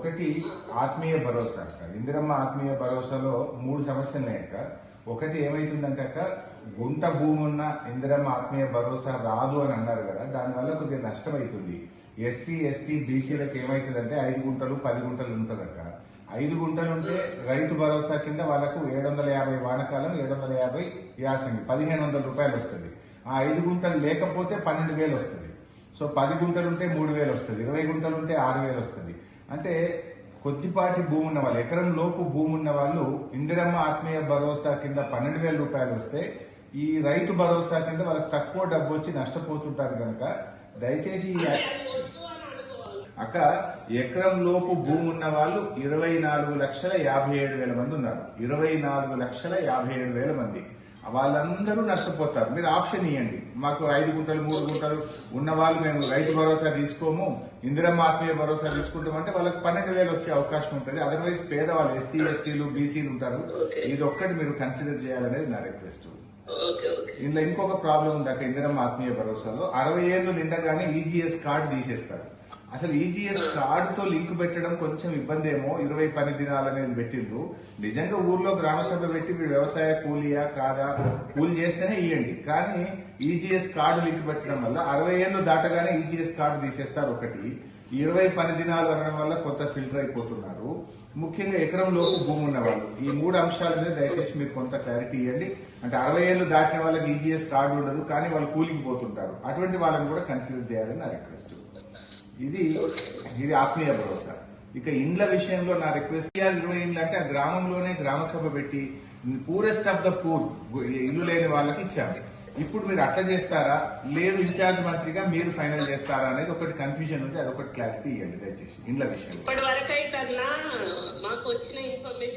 ఒకటి ఆత్మీయ భరోసా అక్క. ఇందిరమ్మ ఆత్మీయ భరోసాలో మూడు సమస్యలు ఉన్నాయి అక్క. ఒకటి ఏమైతుందంటే అక్క గుంట భూమి ఉన్న ఇందిరమ్మ ఆత్మీయ భరోసా రాదు అని అన్నారు కదా దానివల్ల కొద్దిగా నష్టం అవుతుంది ఎస్సీ ఎస్టీ బీసీలకు ఏమైతుందంటే ఐదు గుంటలు పది గుంటలు ఉంటుంది అక్క. ఐదు గుంటలు ఉంటే రైతు భరోసా కింద వాళ్ళకు ఏడు వందల యాభై వానకాలం ఏడు వందల యాభై యాసంగి పదిహేను వందల రూపాయలు వస్తుంది. ఆ ఐదు గుంటలు లేకపోతే పన్నెండు వేలు వస్తుంది. సో పది గుంటలు ఉంటే మూడు వేలు వస్తుంది ఇరవై గుంటలు ఉంటే ఆరు వేలు వస్తుంది. అంటే కొద్దిపాటి భూమి ఉన్న వాళ్ళు ఎకరం లోపు భూమి ఉన్న వాళ్ళు ఇందిరమ్మ ఆత్మీయ భరోసా కింద పన్నెండు వేల రూపాయలు వస్తే ఈ రైతు భరోసా కింద వాళ్ళకి తక్కువ డబ్బు వచ్చి నష్టపోతుంటారు కనుక దయచేసి అక్క ఎకరం లోపు భూమి ఉన్న వాళ్ళు ఇరవై నాలుగు లక్షల యాభై ఏడు వేల మంది ఉన్నారు. ఇరవై నాలుగు లక్షల యాభై ఏడు వేల మంది. వాళ్ళందరూ నష్టపోతారు. మీరు ఆప్షన్ ఇవ్వండి మాకు ఐదు గుంటలు మూడు గుంటలు ఉన్న వాళ్ళు మేము రైతు భరోసా తీసుకోము ఇందిరమ్మ ఆత్మీయ భరోసా తీసుకుంటామంటే వాళ్ళకి పన్నెండు వేలు వచ్చే అవకాశం ఉంటుంది. అదర్వైజ్ పేదవాళ్ళు ఎస్సీ ఎస్టీలు బీసీలు ఉంటారు. ఇది ఒక్కటి మీరు కన్సిడర్ చేయాలనేది నా రిక్వెస్ట్ ఇందులో ఇంకొక ప్రాబ్లం ఉంది అక్క ఇందిరమ్మ ఆత్మీయ భరోసాలో. అరవై ఏళ్ళు నిండగానే ఈజీఎస్ కార్డు తీసేస్తారు. అసలు ఈజీఎస్ కార్డుతో లింక్ పెట్టడం కొంచెం ఇబ్బంది ఏమో ఇరవై పని దినాలు అనేది పెట్టిండ్రు. నిజంగా ఊర్లో గ్రామ సభ పెట్టి మీరు వ్యవసాయ కూలియా కాదా? కూలి చేస్తేనే ఇవ్వండి కానీ ఈజీఎస్ కార్డు లింక్ పెట్టడం వల్ల అరవై ఏళ్ళు దాటగానే ఈజీఎస్ కార్డు తీసేస్తారు ఒకటి. ఇరవై పని దినాలు అనడం వల్ల కొంత ఫిల్టర్ అయిపోతున్నారు. ముఖ్యంగా ఎకరం లోపు భూమి ఉన్న వాళ్ళు ఈ మూడు అంశాల మీద దయచేసి మీరు కొంత క్లారిటీ ఇవ్వండి. అంటే అరవై ఏళ్ళు దాటిన వాళ్ళకి ఈజీఎస్ కార్డు ఉండదు కానీ వాళ్ళు కూలికి పోతుంటారు. అటువంటి వాళ్ళని కూడా కన్సిడర్ చేయాలని నా రిక్వెస్ట్. ఇది ఇది ఆత్మీయ భరోసా. ఇక ఇండ్ల విషయంలో నా రిక్వెస్ట్ ఇరవై ఇండ్లు అంటే ఆ గ్రామంలోనే గ్రామ సభ పెట్టి పూరెస్ట్ ఆఫ్ ద పూర్ ఇల్లు లేని వాళ్ళకి ఇచ్చాము ఇప్పుడు మీరు అట్లా చేస్తారా? లేదు ఇన్ఛార్జ్ మంత్రిగా మీరు ఫైనల్ చేస్తారా అనేది ఒకటి కన్ఫ్యూజన్ ఉంది అదొకటి క్లారిటీ ఇవ్వండి దయచేసి ఇండ్ల విషయంలో.